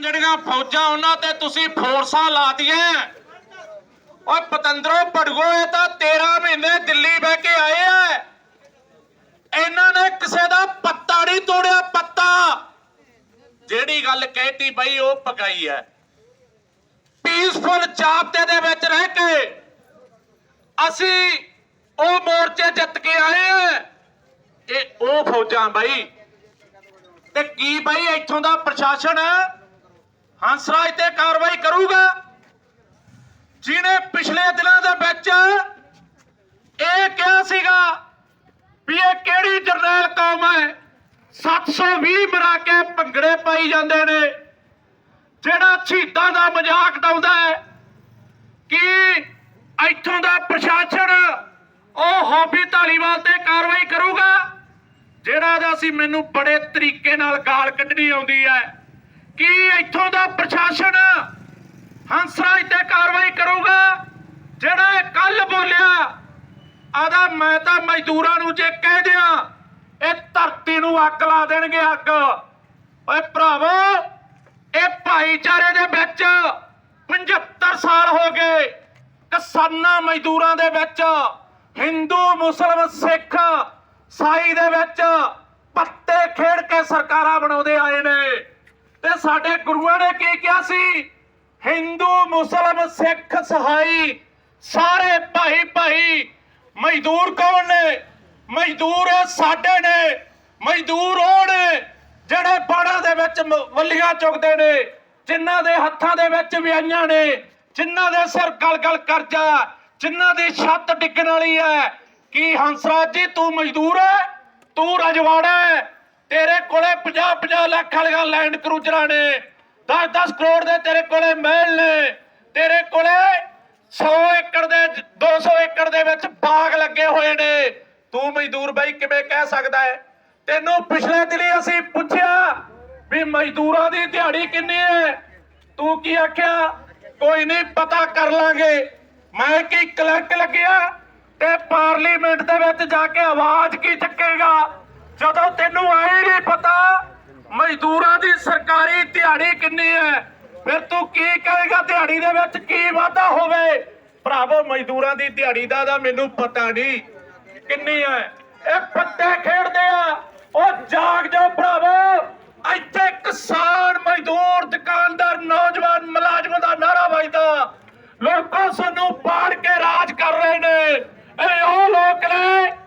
ਜਿਹੜੀਆਂ ਫੌਜਾਂ ਉਹਨਾਂ ਤੇ ਤੁਸੀਂ ਫੋਰਸਾਂ ਲਾਤੀਆਂ ਓਏ ਪਤੰਦਰੋ ਪੜਗੋ ਇਹ ਤਾਂ 13 ਮਹੀਨੇ ਦਿੱਲੀ ਬਹਿ ਕੇ ਆਏ ਐ ਇਹਨਾਂ ਨੇ ਕਿਸੇ ਦਾ ਪੱਤਾ ਨਹੀਂ ਤੋੜਿਆ, ਪੱਤਾ। ਜਿਹੜੀ ਗੱਲ ਕਹਿਤੀ ਬਈ, ਉਹ ਪਕਾਈ ਐ ਪੀਸਫੁਲ ਚਾਪਤੇ ਦੇ ਵਿੱਚ ਰਹਿ ਕੇ ਅਸੀਂ ਉਹ ਮੋਰਚੇ ਜਿੱਤ ਕੇ ਆਏ ਐ ਇਹ ਉਹ ਫੌਜਾਂ ਬਾਈ। ਤੇ ਕੀ ਬਾਈ, ਇੱਥੋਂ ਦਾ ਪ੍ਰਸ਼ਾਸਨ? ਹੰਸਰਾਜ ਤੇ ਕਾਰਵਾਈ ਕਰੂਗਾ। ਜਿਹਨੇ ਪਿਛਲੇ ਦਿਨਾਂ ਦੇ ਵਿੱਚ ਇਹ ਕਿਹਾ ਸੀਗਾ ਵੀ ਇਹ ਕਿਹੜੀ ਜਰਨੈਲ ਕੌਮ ਹੈ? 720 ਮਰਾ ਕੇ ਭੰਗੜੇ ਪਾਈ ਜਾਂਦੇ ਨੇ। ਜਿਹੜਾ ਸ਼ਹੀਦਾਂ ਦਾ ਮਜ਼ਾਕ ਡਾਉਂਦਾ ਹੈ ਕਿ ਇੱਥੋਂ ਦਾ ਪ੍ਰਸ਼ਾਸਨ ਉਹ ਹੌਬੀ ਧਾਲੀਵਾਲ ਤੇ ਕਾਰਵਾਈ ਕਰੂਗਾ, ਜਿਹੜਾ ਦਾ ਸੀ ਮੈਨੂੰ ਬੜੇ ਤਰੀਕੇ ਨਾਲ ਗਾਲ ਕੱਢਣੀ ਆਉਂਦੀ ਹੈ। ਕਿ ਇੱਥੋਂ ਦਾ ਪ੍ਰਸ਼ਾਸਨ ਹੰਸਰਾਜ ਤੇ ਕਾਰਵਾਈ ਕਰੂਗਾ? ਜਿਹੜਾ ਕੱਲ ਬੋਲਿਆ ਆਦਾ ਮੈਂ ਤਾਂ ਮਜ਼ਦੂਰਾਂ ਨੂੰ ਜੇ ਕਹਿ ਦਿਆਂ, ਇਹ ਧਰਤੀ ਨੂੰ ਅੱਗ ਲਾ ਦੇਣਗੇ ਅੱਗ। ਓਏ ਭਰਾਵੋ, ਇਹ ਭਾਈਚਾਰੇ ਦੇ ਵਿੱਚ 75 ਸਾਲ ਹੋ ਗਏ, ਕਿਸਾਨਾਂ ਮਜ਼ਦੂਰਾਂ ਦੇ ਵਿੱਚ, ਹਿੰਦੂ ਮੁਸਲਮ ਸਿੱਖ ਸਾਈ ਦੇ ਵਿੱਚ ਪੱਤੇ ਖੇਡ ਕੇ ਸਰਕਾਰਾਂ ਬਣਾਉਂਦੇ ਆਏ ਨੇ। ਤੇ ਸਾਡੇ ਗੁਰੂਆਂ ਨੇ ਕੀ ਕਿਹਾ ਸੀ? ਹਿੰਦੂ, ਮੁਸਲਮ, ਸਿੱਖ, ਸਹਾਈ, ਸਾਰੇ ਭਾਈ ਭਾਈ, ਮਜ਼ਦੂਰ ਕੌਣ ਨੇ? ਮਜ਼ਦੂਰ ਸਾਡੇ ਨੇ। ਮਜ਼ਦੂਰ ਉਹ ਨੇ ਜਿਹੜੇ ਬਾੜਾਂ ਦੇ ਵਿੱਚ ਵੱਲੀਆਂ ਚੁਗਦੇ ਨੇ, ਜਿਨ੍ਹਾਂ ਦੇ ਹੱਥਾਂ ਦੇ ਵਿੱਚ ਵਿਆਈਆਂ ਨੇ, ਜਿਨ੍ਹਾਂ ਦੇ ਸਿਰ ਗਲ-ਗਲ ਕਰਜ਼ਾ, ਜਿਨ੍ਹਾਂ ਦੀ ਛੱਤ ਡਿੱਗਣ ਵਾਲੀ ਹੈ। ਕੀ ਹੰਸਰਾਜ ਜੀ, ਤੂੰ ਮਜ਼ਦੂਰ ਹੈ? ਤੂੰ ਰਜਵਾੜਾ ਹੈ? ਤੇਰੇ ਕੋਲੇ 50-50 ਲੱਖ ਵਾਲੀਆਂ ਲੈਂਡ ਕਰੂਜ਼ਰਾਂ ਨੇ 10-10 ਕਰੋੜ ਦੇ ਤੇਰੇ ਕੋਲੇ ਮਹਿਲ ਨੇ, ਤੇਰੇ ਕੋਲੇ 100 ਏਕੜ ਦੇ 200 ਏਕੜ ਦੇ ਵਿੱਚ ਬਾਗ ਲੱਗੇ ਹੋਏ ਨੇ। ਤੂੰ ਮਜ਼ਦੂਰ ਬਾਈ ਕਿਵੇਂ ਕਹਿ ਸਕਦਾ ਹੈ? ਤੈਨੂੰ ਪਿਛਲੇ ਦਿਨੀ ਅਸੀਂ ਪੁੱਛਿਆ ਵੀ ਮਜ਼ਦੂਰਾਂ ਦੀ ਦਿਹਾੜੀ ਕਿੰਨੀ ਹੈ? ਤੂੰ ਕੀ ਆਖਿਆ? ਕੋਈ ਨਹੀਂ, ਪਤਾ ਕਰ ਲਾਂਗੇ। ਮੈਂ ਕੀ ਕਲਰਕ ਲੱਗਿਆ? ਤੇ ਪਾਰਲੀਮੈਂਟ ਦੇ ਵਿੱਚ ਜਾ ਕੇ ਆਵਾਜ਼ ਕੀ ਚੱਕੇਗਾ? ਜਦੋਂ ਮਜ਼ਦੂਰਾਂ ਦੀ ਸਰਕਾਰੀ ਦਿਹਾੜੀ ਕਿੰਨੀ ਹੈ? ਫਿਰ ਤੂੰ ਕੀ ਕਹੇਗਾ ਦਿਹਾੜੀ ਦੇ ਵਿੱਚ ਕੀ ਵਾਧਾ ਹੋਵੇ? ਭਰਾਵੋ, ਮਜ਼ਦੂਰਾਂ ਦੀ ਦਿਹਾੜੀ ਦਾ ਤਾਂ ਮੈਨੂੰ ਪਤਾ ਨਹੀਂ ਕਿੰਨੀ ਹੈ। ਇਹ ਪੱਤੇ ਖੇਡਦੇ ਆ। ਉਹ ਜਾਗ ਜਾ ਭਰਾਵੋ। ਇੱਥੇ ਕਿਸਾਨ, ਮਜ਼ਦੂਰ, ਦੁਕਾਨਦਾਰ, ਨੌਜਵਾਨ, ਮੁਲਾਜ਼ਮ ਦਾ ਨਾਰਾ ਵੱਜਦਾ। ਲੋਕਾਂ ਸਾਨੂੰ ਪਾੜ ਕੇ ਰਾਜ ਕਰ ਰਹੇ ਨੇ। ਇਹ ਉਹ ਲੋਕ ਨੇ